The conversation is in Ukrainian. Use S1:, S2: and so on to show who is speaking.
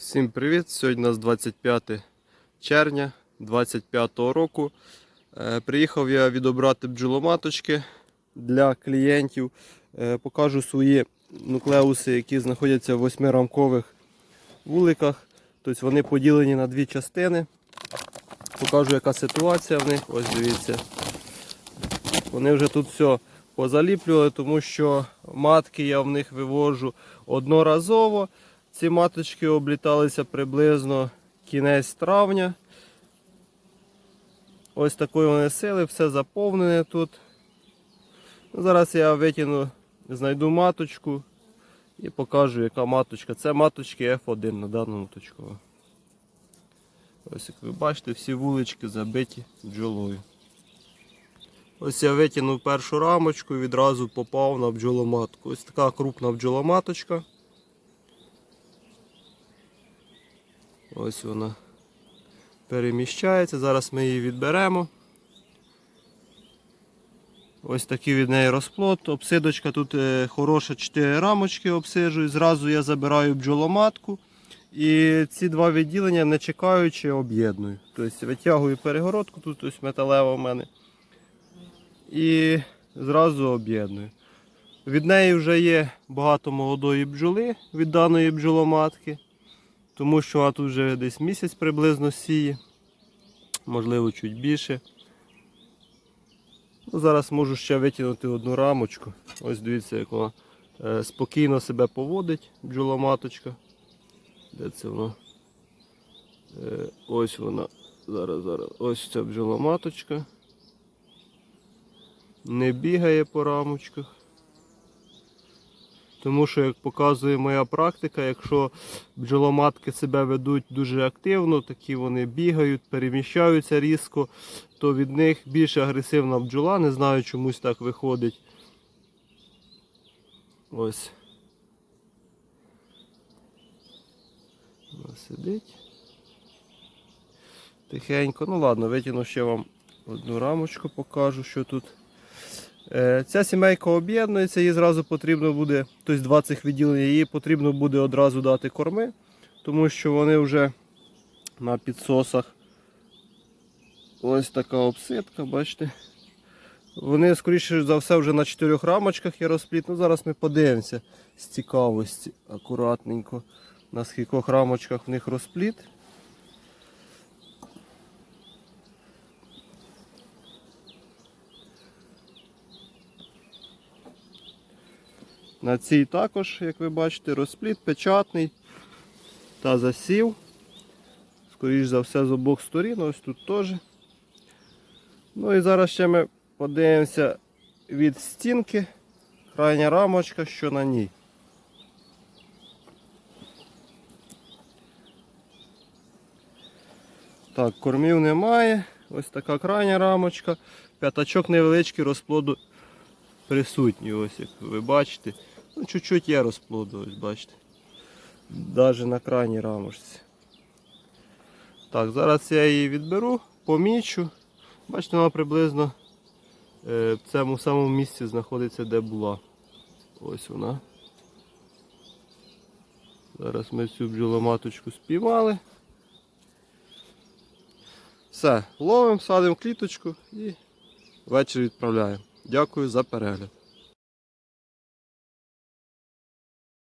S1: Всім привіт! Сьогодні у нас 25 червня 25 року. Е, Приїхав я відобрати бджоломаточки для клієнтів. Е, Покажу свої нуклеуси, які знаходяться в восьмирамкових вуликах. Тобто вони поділені на дві частини. Покажу, яка ситуація в них. Ось дивіться. Вони вже тут все позаліплювали, тому що матки я в них вивожу одноразово. Ці маточки обліталися приблизно кінець травня. Ось такої вони сили, все заповнене тут. Ну, Зараз я витягну, знайду маточку і покажу, яка маточка. Це маточки F1 на даному точку. Ось як ви бачите, всі вулички забиті бджолою. Ось я витягнув першу рамочку і відразу попав на бджоломатку. Ось така крупна бджоломаточка. Ось вона переміщається. Зараз ми її відберемо. Ось такий від неї розплод. Обсидочка тут е, хороша 4 рамочки обсиджую. Зразу я забираю бджоломатку. І ці два відділення, не чекаючи, об'єдную. Тобто витягую перегородку, тут ось металева в мене. І зразу об'єдную. Від неї вже є багато молодої бджоли від даної бджоломатки тому що вона тут вже десь місяць приблизно сіє, можливо, чуть більше. Ну, Зараз можу ще витягнути одну рамочку. Ось дивіться, як вона е, спокійно себе поводить, бджоломаточка. Де це вона? Е, ось вона. Зараз, зараз. Ось ця бджоломаточка. Не бігає по рамочках. Тому що, як показує моя практика, якщо бджоломатки себе ведуть дуже активно, такі вони бігають, переміщаються різко, то від них більш агресивна бджола, не знаю, чомусь так виходить. Ось. Вона сидить. Тихенько. Ну ладно, витягну ще вам одну рамочку, покажу, що тут. Е, Ця сімейка об'єднується, їй зразу потрібно буде, тобто два цих відділення, їй потрібно буде одразу дати корми, тому що вони вже на підсосах. Ось така обсидка, бачите. Вони, скоріше за все, вже на чотирьох рамочках є розпліт. Ну, Зараз ми подивимося з цікавості акуратненько, на скількох рамочках в них розпліт. На цій також, як ви бачите, розпліт печатний та засів. Скоріше за все з обох сторін, ось тут теж. Ну і зараз ще ми подивимося від стінки, крайня рамочка, що на ній. Так, кормів немає. Ось така крайня рамочка. П'ятачок невеличкий розплоду присутній, ось як ви бачите. Ну, чуть-чуть є розплоду, ось бачите. Навіть на крайній рамочці. Так, зараз я її відберу, помічу. Бачите, вона приблизно е, в цьому самому місці знаходиться, де була. Ось вона. Зараз ми цю бджоломаточку спіймали. Все, ловимо, садимо кліточку і ввечері відправляємо. Дякую за перегляд.